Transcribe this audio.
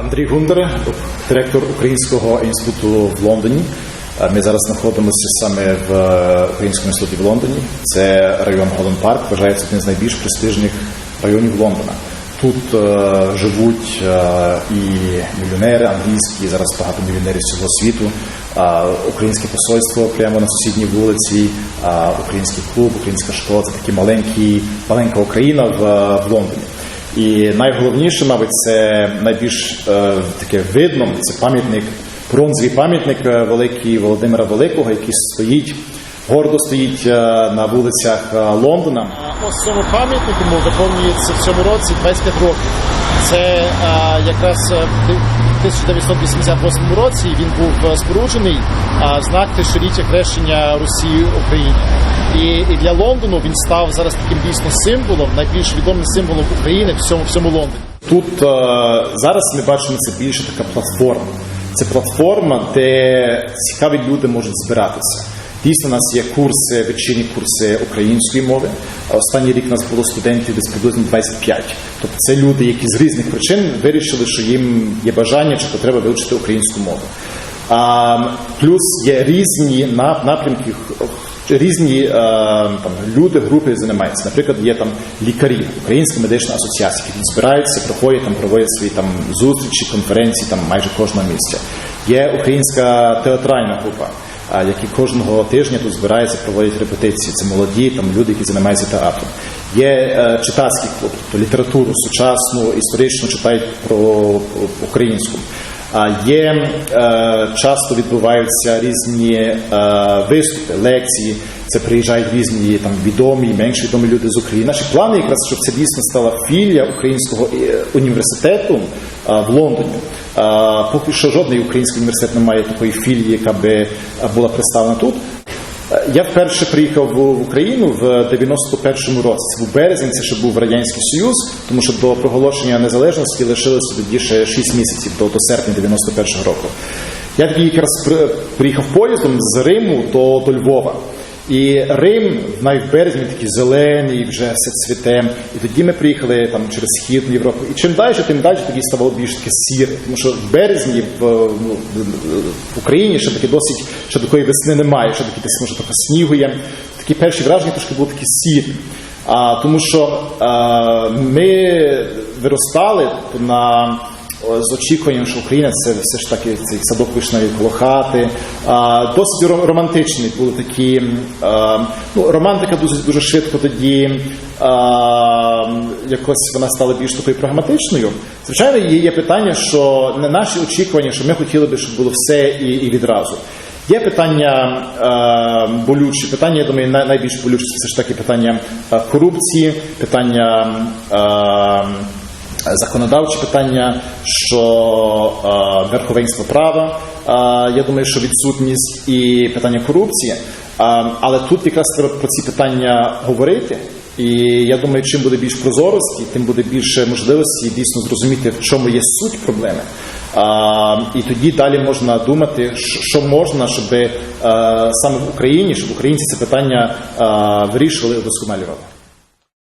Андрій Гундар, директор Українського інституту в Лондоні. Е, Ми зараз знаходимося саме в е, Українському інституті в Лондоні. Це район Голланд Парк, вважається один з найбільш престижних районів Лондона. Тут е, живуть е, і мільйонери англійські, зараз багато мільйонерів з цього світу. Е, українське посольство прямо на сусідній вулиці, е, український клуб, українська школа це такі маленькі, маленька Україна в, в Лондоні. І найголовніше, мабуть, це найбільш е, таке видно, це пам'ятник, бронзовий пам'ятник е, великий Володимира Великого, який стоїть, гордо стоїть е, на вулицях Лондона. Ось цьому пам'ятнику виповнюється в цьому році 25 років. Це якраз 1988 році він був е, споруджений в знак тисячоліття хрещення Росії Україні. І, і для Лондону він став зараз таким дійсно символом, найбільш відомим символом України в всьому всьому Лондоні. Тут а, зараз ми бачимо це більше така платформа. Це платформа, де цікаві люди можуть збиратися. Дійсно, у нас є курси, вечірні курси української мови. Останній рік у нас було студентів десь приблизно 25. Тобто це люди, які з різних причин вирішили, що їм є бажання чи потреба вивчити українську мову. А, плюс є різні напрямки, різні е, там, люди, групи займаються. Наприклад, є там лікарі, Українська медична асоціація, які збираються, проходять там, проводять свої там зустрічі, конференції там майже кожного місця. Є українська театральна група. Які кожного тижня тут збираються, проводять репетиції. Це молоді там люди, які займаються театром. Є е, читацький клуб, тобто літературу сучасну, історичну читають про українську. Є е, часто відбуваються різні е, виступи, лекції. Це приїжджають різні там відомі, менш відомі люди з України. Наші плани, якраз щоб це дійсно стала філія українського е, університету в Лондоні. Поки що жодний український університет не має такої філії, яка би була представлена тут. Е, Я вперше приїхав в Україну в 91-му році. Був березень, це ще був Радянський Союз, тому що до проголошення незалежності лишилося тоді ще 6 місяців до, до серпня 91-го року. Я тоді якраз при- приїхав поїздом з Риму до, до Львова. І Рим навіть в березні такий зелений, вже все цвіте. І тоді ми приїхали там через східну Європу. І чим далі, тим далі тоді ставало більш таке сіре. Тому що в березні в, ну, в Україні ще таки досить, ще такої весни немає, ще такі десь може трохи снігу є. Такі перші враження трошки були такі сірі. А, тому що а, ми виростали на з очікуванням, що Україна це все ж таки цей садок вишневі хати. Досить ро- романтичний були такі. ну, романтика дуже дуже швидко тоді якось вона стала більш такою прагматичною. Звичайно, є, питання, що не наші очікування, що ми хотіли би, щоб було все і, і відразу. Є питання е, болючі, питання, я думаю, най- найбільш болюче це все ж таки питання е, корупції, питання е, законодавчі питання, що е, верховенство права. Е, я думаю, що відсутність і питання корупції. Е, але тут якраз треба про ці питання говорити. І я думаю, чим буде більш прозорості, тим буде більше можливості дійсно зрозуміти, в чому є суть проблеми. А, і тоді далі можна думати, що можна, щоб е, саме в Україні, щоб українці це питання е, вирішували і удосконалювали.